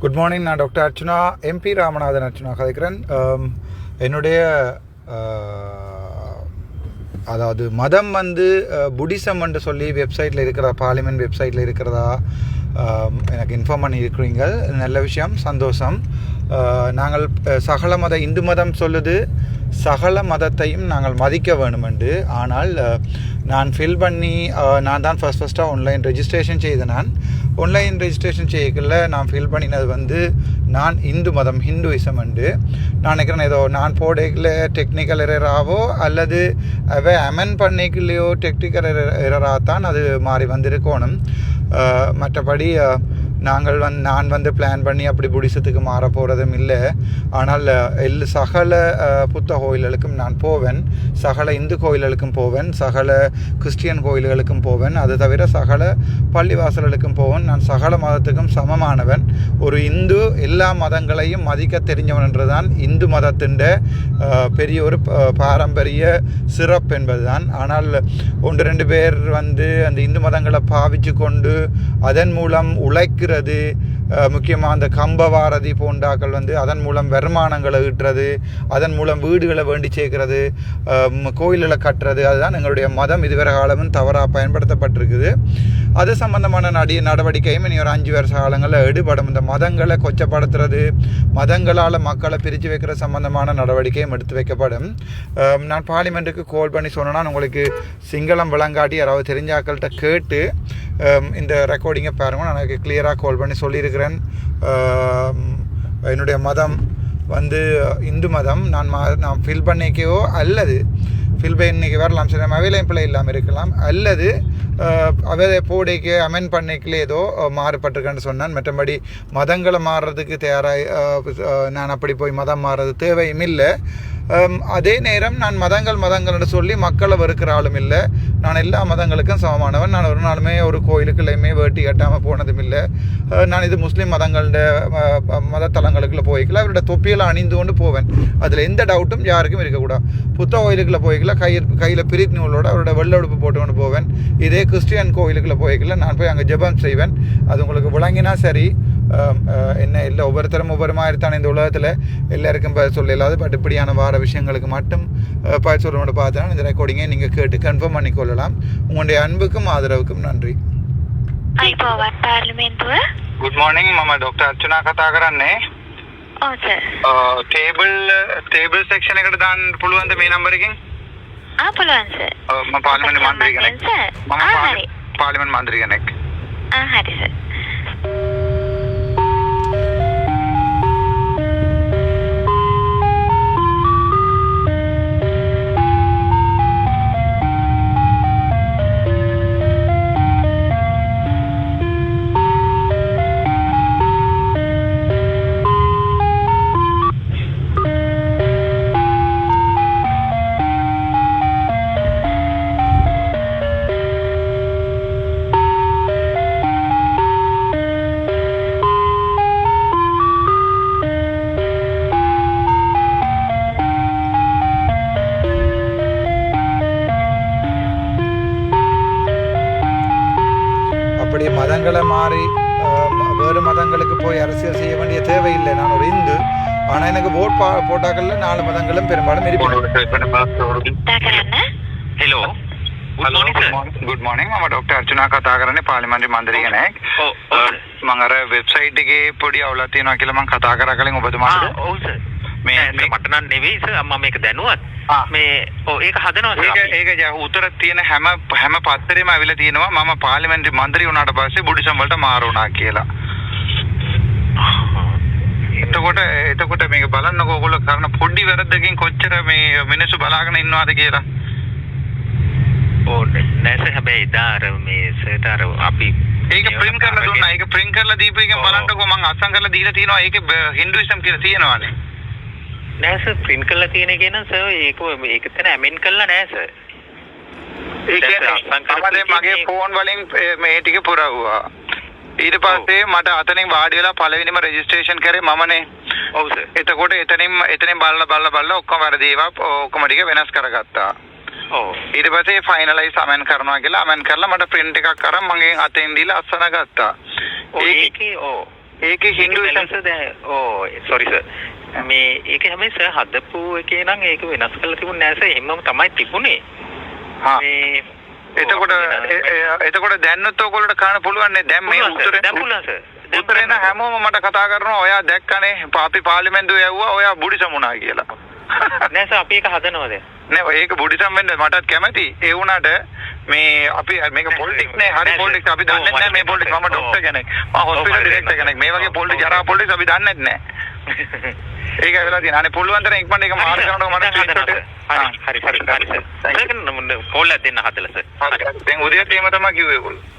Good morning நான் doctor Archuna MP Ramanathan Archuna கதைக்கிறேன். என்னுடைய அதாவது மதம் வந்து புடிசம் என்று சொல்லி வெப்சைட்டில் இருக்கிற பார்லிமெண்ட் வெப்சைட்டில் இருக்கிறதா எனக்கு இன்ஃபார்ம் பண்ணியிருக்கிறீங்க நல்ல விஷயம் சந்தோஷம். நாங்கள் சகல மத இந்து மதம் சொல்லுது சகல மதத்தையும் நாங்கள் மதிக்க வேணுமெண்டு ஆனால் நான் ஃபில் பண்ணி நான் தான் ஃபஸ்ட் ஃபஸ்ட்டாக ஆன்லைன் ரெஜிஸ்ட்ரேஷன் செய்த நான். ஆன்லைன் ரெஜிஸ்ட்ரேஷன் செய்யக்குள்ள நான் ஃபில் பண்ணினது வந்து நான் இந்து மதம் ஹிந்துவிசம் உண்டு நான் நினைக்கிறேன் ஏதோ நான் போடைக்குள்ள டெக்னிக்கல் எரராவோ அல்லது அவை அமென் பண்ணிக்கலையோ டெக்னிக்கல் எரராக தான் அது மாறி வந்திருக்கணும். மற்றபடி நாங்கள் வந்து நான் வந்து பிளான் பண்ணி அப்படி புடிசத்துக்கு மாற போகிறதும் இல்லை. ஆனால் எல் சகல புத்த கோயில்களுக்கும் நான் போவேன். சகல இந்து கோயில்களுக்கும் போவேன். சகல கிறிஸ்டியன் கோயில்களுக்கும் போவேன். அது தவிர சகல பள்ளிவாசல்களுக்கும் போவேன். நான் சகல மதத்துக்கும் சமமானவன். ஒரு இந்து எல்லா மதங்களையும் மதிக்க தெரிஞ்சவன் என்றுதான் இந்து மதத்தின் பெரிய ஒரு பாரம்பரிய சிறப்பு என்பதுதான். ஆனால் ஒன்று ரெண்டு பேர் வந்து அந்த இந்து மதங்களை பாவிச்சு கொண்டு அதன் மூலம் உழைக்கிறது முக்கியமாக அந்த கம்பவாரதி போண்டாக்கள் வந்து அதன் மூலம் வருமானங்களை ஈட்டுறது அதன் மூலம் வீடுகளை வேண்டி சேர்க்கிறது கோயில்களை கட்டுறது அதுதான் எங்களுடைய மதம். இதுவரை காலமும் தவறாக பயன்படுத்தப்பட்டிருக்குது. அது சம்பந்தமான நடி நடவடிக்கையும் இனி ஒரு அஞ்சு வருஷ காலங்களில் எடுபடும் இந்த மதங்களை கொச்சப்படுத்துறது மதங்களால் மக்களை பிரித்து வைக்கிற சம்பந்தமான நடவடிக்கையும் எடுத்து வைக்கப்படும். நான் பார்லிமெண்ட்டுக்கு கோல் பண்ணி சொன்னேன்னா உங்களுக்கு சிங்களம் விளங்காட்டி யாராவது தெரிஞ்சாக்கள்கிட்ட கேட்டு இந்த ரெக்கார்டிங்கை பாருங்க. நான் எனக்கு கிளியராக கால் பண்ணி சொல்லியிருக்கிறேன். அஹ், என்னுடைய மதம் வந்து இந்து மதம். நான் மா நான் ஃபில் பண்ணிக்கவோ அல்லது ஃபில் இன்னைக்கு வரலாம். சில அவையிலையும் பிள்ளை இல்லாமல் இருக்கலாம். அல்லது அவை போடைக்கு அமெண்ட் பண்ணிக்கல ஏதோ மாறுபட்டிருக்கேன்னு சொன்னான். மற்றபடி மதங்களை மாறுறதுக்கு தயாராக நான் அப்படி போய் மதம் மாறுறது தேவையும் இல்லை. அதே நேரம் நான் மதங்கள் மதங்கள்னு சொல்லி மக்களை வெறுக்கிற ஆளும் இல்லை. நான் எல்லா மதங்களுக்கும் சமமானவன். நான் ஒரு நாளுமே ஒரு கோயிலுக்குள்ளேயுமே வேட்டி கட்டாமல் போனதும் இல்லை. நான் இது முஸ்லீம் மதங்களோட மதத்தலங்களுக்குள்ள போய்க்கல. அவரோட தொப்பியில் அணிந்து கொண்டு போவேன். அதில் எந்த டவுட்டும் யாருக்கும் இருக்கக்கூடாது. புத்த கோயிலுக்குள்ளே போய்க்கல. கையில் கையில் பிரித் நூலோட அவரோட வெள்ளை போட்டுக்கொண்டு போட்டு கொண்டு போவேன். இதே கிறிஸ்டியன் கோயிலுக்குள்ளே போய்க்கல. நான் போய் அங்கே ஜெபம் செய்வேன். அது உங்களுக்கு விளங்கினா சரி. என்ன இல்லை ஒவ்வொருத்தரும் ஒவ்வொரு மாதிரி தான் இந்த உலகத்தில் எல்லாருக்கும் இப்போ சொல்லலாது பட் இப்படியான வார விஷயங்களுக்கு மட்டும் பயிற்சி ஒரு பார்த்தா இந்த ரெக்கார்டிங்கை நீங்கள் கேட்டு கன்ஃபார்ம் பண்ணிக்கொள்ளலாம் உங்களுடைய அன்புக்கும் ஆதரவுக்கும் නන්රි. අයිබෝවත් පාර්ලිමේන්තුව ගුඩ් මෝනිින් මම ඩොක්ට අච්චනා කතා කරන්නේ ටේබල් තේබල් සක්ෂණ එකට දාන්න පුළුවන්ද මේ නම්බරකින් ආපලන්ස ම පාලිමෙන් මන්ද්‍රී කනෙක් ම පාලිමෙන් මන්ද්‍රී කනෙක් போய் அரசியல் செய்ய வேண்டிய தேவையில்லை நான் ஒரு இந்து ஆனால் எனக்கு ஓட் பா போட்டாக்கள்ல நாலு மதங்களும் பெரும்பாலும் இருப்பினும் කතා කරන්න හෙලෝ ගුඩ් මෝනිින් ම ඩොක්ට අර්චනා කතා කරන පාලිමන්ි මන්දරී කෙනෙක් මං අර වෙබ්සයිට් එකේ පොඩි අවලත්තියනවා කියලමං කතා කර කලින් ඔබතුමාට ඔවුස මේ- මේ මේ- මටනන් නෙවෙයි සර් අම්මා මේක දැනුවත් ආ. මේ ඕ ඒක හදනවා සර් ඒක අපි. ඒක ජ උතර තියෙන හැම හැම පත්තරෙම ඇවිල තියෙනවා මම පාලිමෙන්ටි මන්දරී වුණාට පස්සේ බුඩිසම් වලට මාරුණා කියලා එතකොට එතකොට මේක බලන්නකෝ ඔයගොල්ලෝ කරන පොඩි වැරද්දකින් කොච්චර මේ මිනිස්සු බලාගෙන ඉන්නවද කියලා. ඕ නෑ සර්. හැබැයි එදා අර මේ සර්ට අර අපි ඒක ප්‍රින්ට් කරලා දුන්නා. ඒක ප්‍රින්ට් කරලා දීපු එකෙන්. බලන්නකෝ මම අස්සම් කරලා දීලා තියෙනවා. ඒකේ හින්දුයිසම් කියලා තියෙනවානේ. නෑ සර්. ප්‍රින්ට් කරලා තියෙන එක නම් සර් ඒක ඒක තන ඇමෙන් කරලා නෑ සර්. ඒ කියන්නේ මගේ ෆෝන් වලින් මේ ටික පුරවුවා ඊට පස්සේ මට අතනින් වාඩි වෙලා පළවෙනිම රෙජිස්ට්‍රේෂන් කරේ මමනේ. ඔව් සර්. එතකොට එතනින් එතනින් බලලා බලලා බලලා ඔක්කොම වැරදි ඒවා ඔක්කොම ටික වෙනස් කරගත්තා. ඔව්. ඊට පස්සේ ෆයිනලයිස් අමෙන් කරනවා කියලා අමෙන් කරලා මට print එකක් අරන් මගේ අතෙන් දීලා අස්සන ගත්තා. ඔව් ඒක- ඔව්. ඒකේ හින්දුයිසම් සර් දැන් ඕ සෝරි සර් මේ ඒක හැබැයි සර් හදපු එකේ නම් ඒක වෙනස් කරලා තිබුණේ නැහැ සර් එහෙමම තමයි තිබුණේ. හා. මේ එතකොට එතකොට දැන්නත් ඔයගොල්ලෝට කන්න පුළුවන් නේ දැන් මේ උත්තරේ දැන් පුළුවන් සර් උත්තරේ නම් හැමෝම මට කතා කරනවා ඔයා දැක්කනේ අපි පාර්ලිමේන්තුවේ යවුවා ඔයා බුඩිසම් වුණා කියලා. නෑ සර් අපි ඒක හදනවා දැන්. නෑ ඒක බුඩිසම් වෙන්න මටත් කැමති. ඒ වුණාට මේ අපි මේක පොලිටික්ස් නේ හරි පොලිටික්ස් අපි දන්නේ නැහැ මේ පොලිටික්ස් මම. ડોක්ටර් කෙනෙක්. මම හොස්පිටල් ඩිරෙක්ටර්. කෙනෙක්. මේ වගේ පොලිටික්ස්. ජරා පොලිටික්ස් අපි දන්නේ නැහැ ඒකයි වෙලා තියෙන්නේ අනේ පුළුවන් තරම් ඉක්මනට ඒක මාර්ග කරනකොට මට හරි හරි හරි හරි සර් කෝල් එකක් දෙන්න හදලා සර් දැන් උදේට එහෙම තමයි කිව්වේ ඒගොල්ලෝ